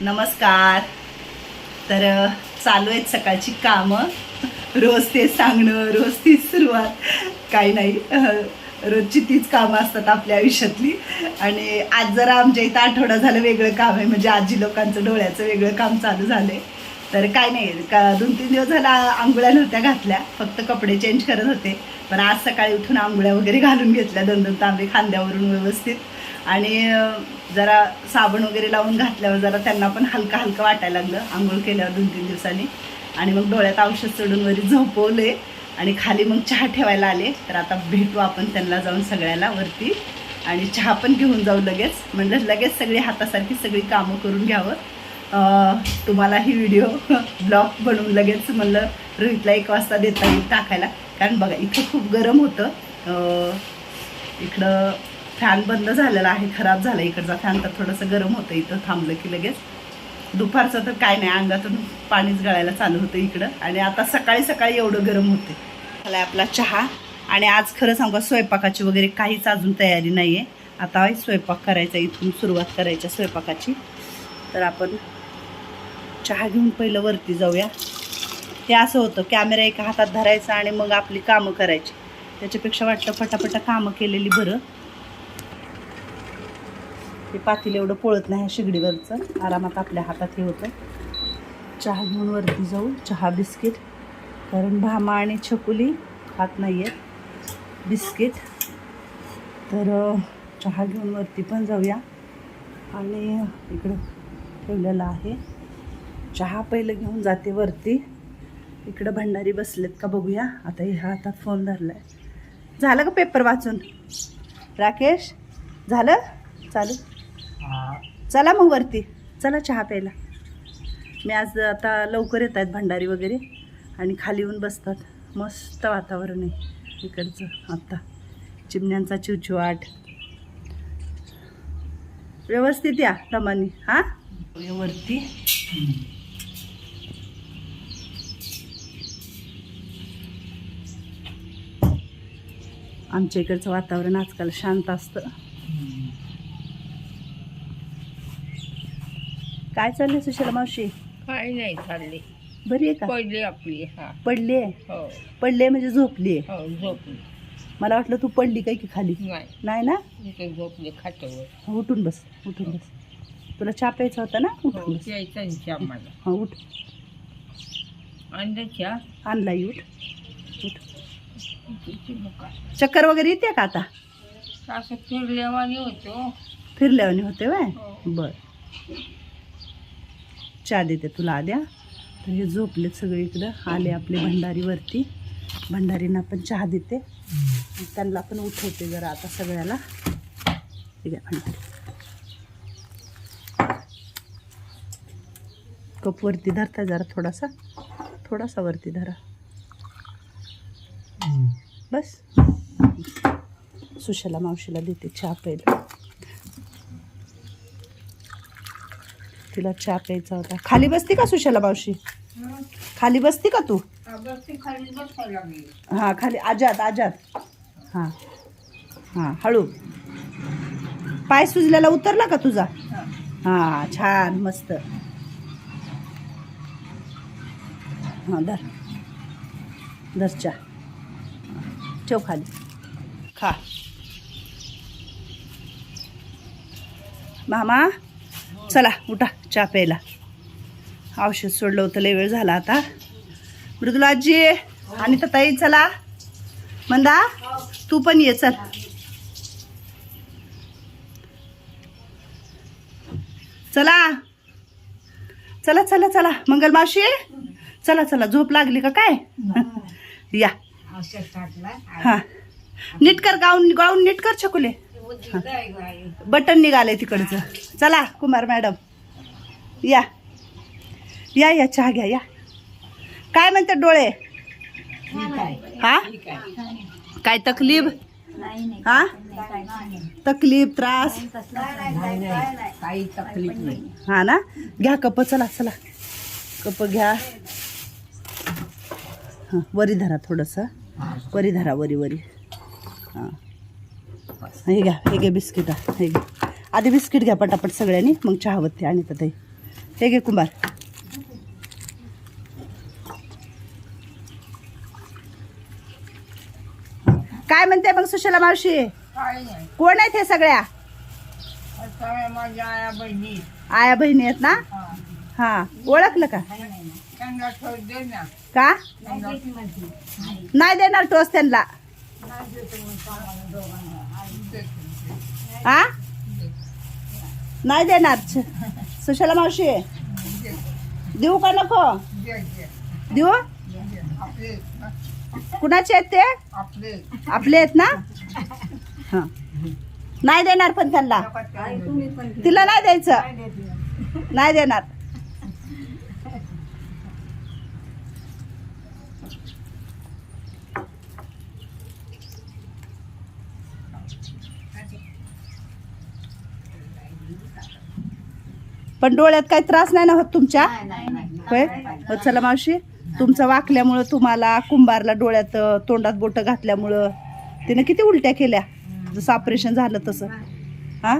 नमस्कार. तर चालू आहेत सकाळची कामं. रोज ते सांगणं रोज तीच सुरुवात. काही नाही. रोजची तीच कामं असतात आपल्या आयुष्यातली. आणि आज जरा आमच्या इथं आठवडा झालं वेगळं काम आहे. म्हणजे आजी लोकांचं डोळ्याचं वेगळं काम चालू झालंय. तर काय नाही. का दोन तीन दिवस झाला आंघोळ्या नव्हत्या घातल्या. फक्त कपडे चेंज करत होते. पण आज सकाळी उठून आंघोळ्या वगैरे घालून घेतल्या. दोन दोन तांबे खांद्यावरून व्यवस्थित. आणि जरा साबण वगैरे लावून घातल्यावर जरा त्यांना पण हलका हलकं वाटायला लागलं. आंघोळ केल्यावर दोन तीन दिवसांनी. आणि मग डोळ्यात औषध चढून वरी झोपवले आणि खाली मग चहा ठेवायला आले. तर आता भेटू आपण त्यांना जाऊन सगळ्याला वरती. आणि चहा पण घेऊन जाऊ लगेच. म्हणजे लगेच सगळी हातासारखी सगळी कामं करून घ्यावं. तुम्हाला ही व्हिडिओ ब्लॉग बनवून लगेच म्हणलं रोहितला एक वाजता देता येईल टाकायला. कारण बघा इथं खूप गरम होतं. इकडं फॅन बंद झालेला आहे खराब झाला इकडचा फॅन तर थोडंसं गरम होतं इथं थांबलं की लगेच. दुपारचं तर काय नाही अंगातून पाणीच गळायला चालू होतं इकडं. आणि आता सकाळी सकाळी एवढं गरम होते. झाला आपला चहा. आणि आज खरं सांगा स्वयंपाकाची वगैरे काहीच अजून तयारी नाही आहे आता स्वयंपाक करायचा इथून सुरुवात करायच्या स्वयंपाकाची. तर आपण चहा घेऊन पहिलं वरती जाऊया. ते असं होतं कॅमेरा एका हातात धरायचा आणि मग आपली कामं करायची. त्याच्यापेक्षा वाटतं फटाफट कामं केलेली बरं. ते पातील एवढं पळत नाही शिगडीवरचं. आरामात आपल्या हातात हे होतं. चहा घेऊन वरती जाऊ. चहा बिस्किट. कारण भामा आणि छकुली खात नाही आहेत बिस्किट. तर चहा घेऊन वरती पण जाऊया. आणि इकडं ठेवलेलं आहे. चहा पहिलं घेऊन जाते वरती. इकडं भंडारी बसलेत का बघूया. आता ह्या हातात फोन धरलाय. झालं का पेपर वाचून? राकेश झालं? चालू? चला मग वरती. चला चहा प्यायला. मी आज आता लवकर येत आहेत भंडारी वगैरे आणि खाली येऊन बसतात. मस्त वातावरण आहे इकडचं आत्ता चिमण्यांचा चिवचिवाट. व्यवस्थित या दमानी हां? वरती. आमच्या इकडचं वातावरण आजकाल शांत असतं. काय चाललंय सुशीला मावशी? काही नाही चालली बरी आहे का? पडली आपली हा. पडली आहे हो. पडली म्हणजे झोपली आहे हो झोपली. मला वाटलं तू पडली काय की खाली? नाही. नाही ना? इथे झोपली खात्यावर उठून बस उठून बस. तुला चहा प्यायचा होता ना? हो उठून बस. यायचा चहा मला. हा उठ. अंड्याच्या आणलाय उठ. उठ. तिची मुका चक्कर वगैरे येते का आता? असं फिरल्यावानी होतो. फिरल्यावानी होते वय हो. बर. चहा देते तुला आद्या तर हे झोपलेत सगळे इकडं. आले आपले भंडारीवरती. भंडारींना पण चहा देते. त्यांना पण उठवते जरा आता सगळ्याला. ठीक आहे भंडारी. कपवरती धरता जरा थोडासा. थोडासा वरती धरा. बस. सुशाला मावशीला देते चहा प्यायला तिला चहा प्यायचा होता. खाली बसती का सुशाला मावशी? खाली बसती का तू? हा हां खाली. आजाद आजाद. हां. हां हळू. पाय सुजल्याला उतरला का तुझा? हां छान मस्त. हां धर. धर चहा. ठेव खाली. खा. मामा? चला उठा चहा प्यायला. औषध सोडलं होतं लय वेळ झाला आता. मृदुला आजी आणि ताई चला. मंदा तू पण ये चल. चला. चला चला चला. मंगल मावशी चला चला. झोप लागली का काय? या. हा. नीट कर गाऊन गाऊन नीट कर छकुले. बटन निघाले तिकडचं. चला कुमार मॅडम. या. या या चहा घ्या या. काय म्हणतात डोळे? हा? काय तकलीफ? हा? तकलीफ त्रास? काही तकलीफ नाही हा ना? घ्या कप चला चला. कप घ्या. हां वरी धरा थोडंसं. वरी धरा वरी वरी. हां. हे घ्या हे घ्या बिस्किट हे घ्या आधी बिस्किट घ्या पटापट सगळ्यांनी मग चहावत्ती आणि तर हे घे कुंभार. काय म्हणते मग सुशला मावशी? कोण आहेत हे सगळ्या? आया बहिणी. आहेत ना? हा. ओळखलं का? का? नाही देणार टोस त्यांना. आ नाही देणार. सुशाला मावशी देऊ का नको? देऊ? कुणाचे आहेत ते? आपले आहेत ना? नाही देणार पण त्यांना. तिला नाही द्यायचं. नाही देणार. पण डोळ्यात काही त्रास नाही ना होत तुमच्या? होय? हो, चला मावशी. तुमचं वाकल्यामुळं तुम्हाला कुंभारला डोळ्यात तोंडात बोटं घातल्यामुळं तिने किती उलट्या केल्या? जसं ऑपरेशन झालं तसं. हा?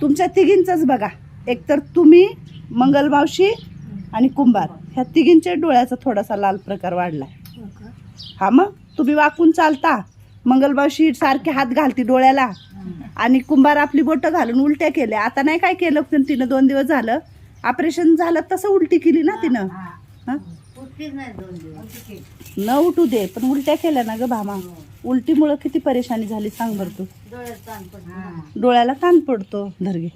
तुमच्या तिघींचंच बघा. एकतर तुम्ही मंगल मावशी आणि कुंभार. ह्या तिघींच्या डोळ्याचा थोडासा लाल प्रकार वाढलाय. हा मग? तुम्ही वाकून चालता. मंगलमावशी सारखे हात घालती डोळ्याला. आणि कुंभार आपली बोटं घालून उलट्या केल्या. आता नाही काय केलं पण तिनं दोन दिवस झालं. ऑपरेशन झालं तसं उलटी केली ना तिनं. हा? न उठू दे पण उलट्या केल्या ना ग भामा. उलटीमुळं किती परेशानी झाली सांग बरं तू. डोळ्याला ताण पडतो. धरगे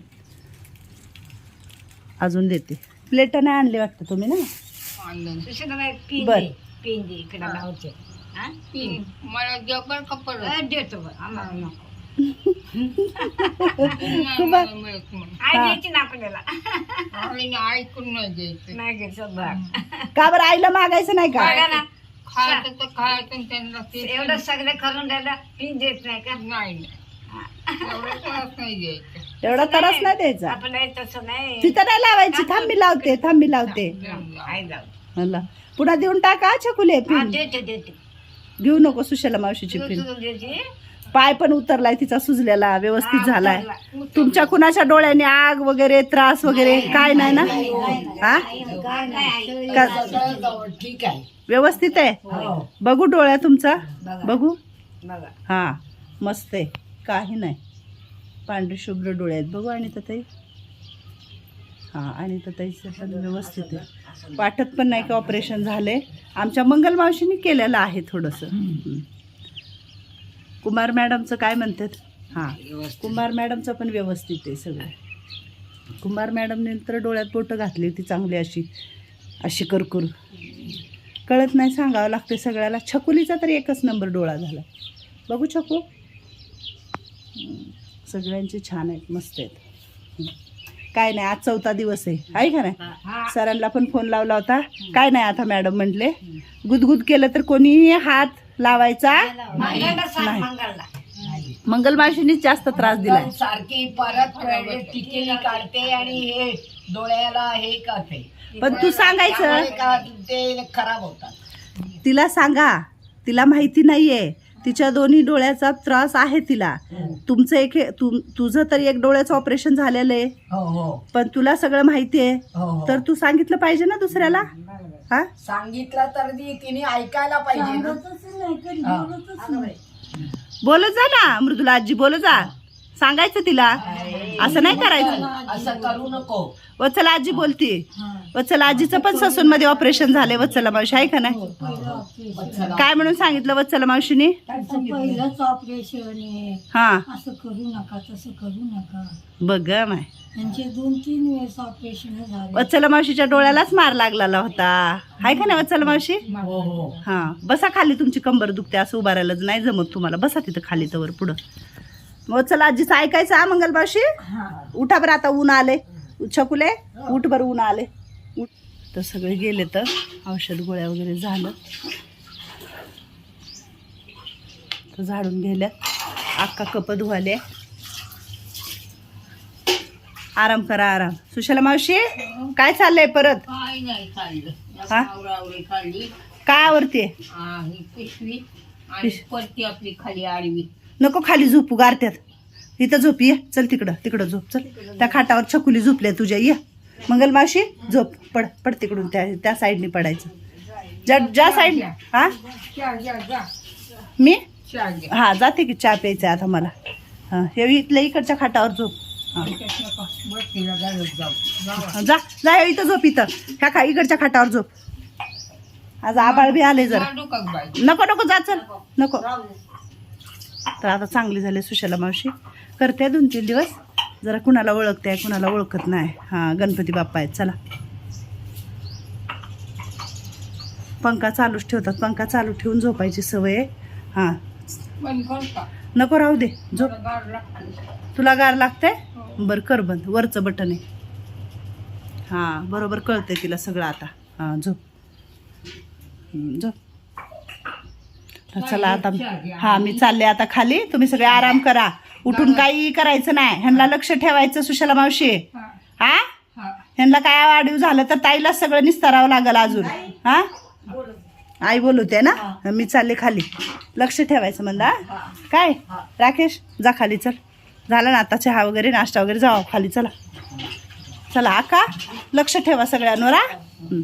अजून देते. प्लेट नाही आणली वाटतं तुम्ही ना? बर. ऐकून नाही द्यायचं का बरं आईला मागायचं नाही का? खायचं तर खायचं आणि त्यांना ते एवढं सगळं करून द्यायला देत नाही का? नाही नाही. एवढं त्रास नाही द्यायचं एवढा त्रास नाही द्यायचा. आपलं तसं नाही. तिथं नाही लावायची. थांब मी लावते थांब मी लावते. आई जाऊ. मला पुन्हा देऊन टाका छकुले हा, पिन. देते देते. घेऊ नको सुशला मावशीची पिन. देते. पाय पण उतरलाय तिचा सुजलेला व्यवस्थित हा, झालाय. तुमच्या कुणाच्या डोळ्याने आग वगैरे त्रास वगैरे? काय नाही ना? हा? का- ठीक आहे. व्यवस्थित आहे? बघू डोळ्या तुमचा? बघू. बघा? हा मस्त आहे. काही नाही. पांढरे शुभ्र डोळे आहेत. बघू आणि ताई हा आणि ताईचं पण व्यवस्थित आहे. वाटत पण नाही की ऑपरेशन झालंय? आमच्या मंगल मावशीने केलेलं आहे थोडंसं. हं. कुमार मॅडमचं काय म्हणतात? हां. कुमार मॅडमचं पण व्यवस्थित आहे सगळं. कुमार मॅडमने तर डोळ्यात बोटं घातली होती चांगली अशी अशी करकुर. कळत नाही सांगावं लागते सगळ्याला. छकुलीचा तर एकच नंबर डोळा झाला. बघू छकू. सगळ्यांचे छान आहेत मस्त आहेत. काय नाही आज चौथा दिवस आहे. आहे का नाही? सरांना पण फोन लावला होता. काय नाही आता मॅडम म्हटले. गुदगुद केलं तर कोणीही हात लावायचा? नाही. मंगळला मंगलमाशीनीच जास्त त्रास दिलाय. सारखी परत टिकेली काढते आणि हे डोळ्याला हे करते. पण तू सांगायचं. का ते खराब होतात. तिला सांगा. तिला माहिती नाहीये. तिच्या दोन्ही डोळ्याचा त्रास आहे तिला. तुमचं एक हे- तुम- तुझं तर एक डोळ्याचं ऑपरेशन झालेलं आहे. हो हो. पण तुला सगळं माहिती आहे. हो हो. तर तू सांगितलं पाहिजे ना दुसऱ्याला? हा? सांगितलं तर ती तिने ऐकायला पाहिजे. ना हा. बोलत जा ना मृदुला आजी बोलत जा. सांगायचं तिला. असं नाही करायचं. असं करू नको. वत्सला आजी बोलती. वत्सला आजीचं पण ससून मध्ये ऑपरेशन झालंय वत्सला मावशी आहे का नाही? वत्सला. काय म्हणून सांगितलं वत्सला मावशीने? पहिलंच ऑपरेशन आहे. हा. असं करू नका तसं करू नका. बघ माय. त्यांचे दोन तीन वेळेस ऑपरेशन झाले. वत्सला मावशीच्या डोळ्यालाच मार लागलेला होता. हाय का नाही वत्सला मावशी? हो हो. हा. बसा खाली तुमची कंबर दुखते असं उभारायला नाही जमत तुम्हाला. बसा तिथं खाली तवर पुढं. मग चला आजीचं ऐकायचं हा मंगल मावशी? उठा बरं आता ऊन आले छकुले उठ बरं ऊन आले उठ. तर सगळे गेले तर औषध गोळ्या वगैरे झालं. तर झाडून गेल्या. अक्का कप धुवाले आराम करा आराम. सुशला मावशी काय चाललंय परत? काय नाही हा? काय आवडते हा, ही पिशवी आणि पिश- परती आपली खाली आडवी. नको खाली झोपू गारत्यात इथं झोप ये. चल तिकडं तिकडं झोप चल. त्या खाटावर छकुली झोपल्या तुझ्या ये. मंगल मावशी झोप. पड पड तिकडून त्या त्या साईडनी पडायचं. ज्या ज्या साईड. हा? मी? हा जाते की चहा प्यायचा आता मला. हा हे इथल्या इकडच्या खाटावर झोप. हा. जा जा इथं झोप इथं. ह्या खा इकडच्या खाटावर झोप. आज आबाळ बी आले जरा. नको नको जा चल. नको. तर आता चांगली झाली सुशाला मावशी. करते दोन तीन दिवस. जरा कुणाला ओळखते कुणाला ओळखत नाही. हां गणपती बाप्पा आहेत. चला. पंखा चालूच ठेवतात. पंखा चालू ठेवून झोपायची सवय आहे. हां. नको राहू दे. झोप. तुला गार लागते? बरं कर बंद. वरचं बटन आहे. हां बरोबर कळतंय तिला सगळं आता. हां झोप. हं, झोप. चला आता हां मी चालले आता खाली. तुम्ही सगळे आराम करा. उठून काही करायचं नाही. ह्यांना लक्ष ठेवायचं सुशाला मावशी. हा. ह्यांना काय वाढीव झालं तर ताईला सगळं निस्तारावं लागल अजून. हा? आई बोलवते ना. मी चालले खाली. लक्ष ठेवायचं म्हणला काय? राकेश जा खाली चल. झालं ना आता चहा वगैरे नाश्ता वगैरे जावा खाली चला. चला आका. लक्ष ठेवा सगळ्यांवर हं.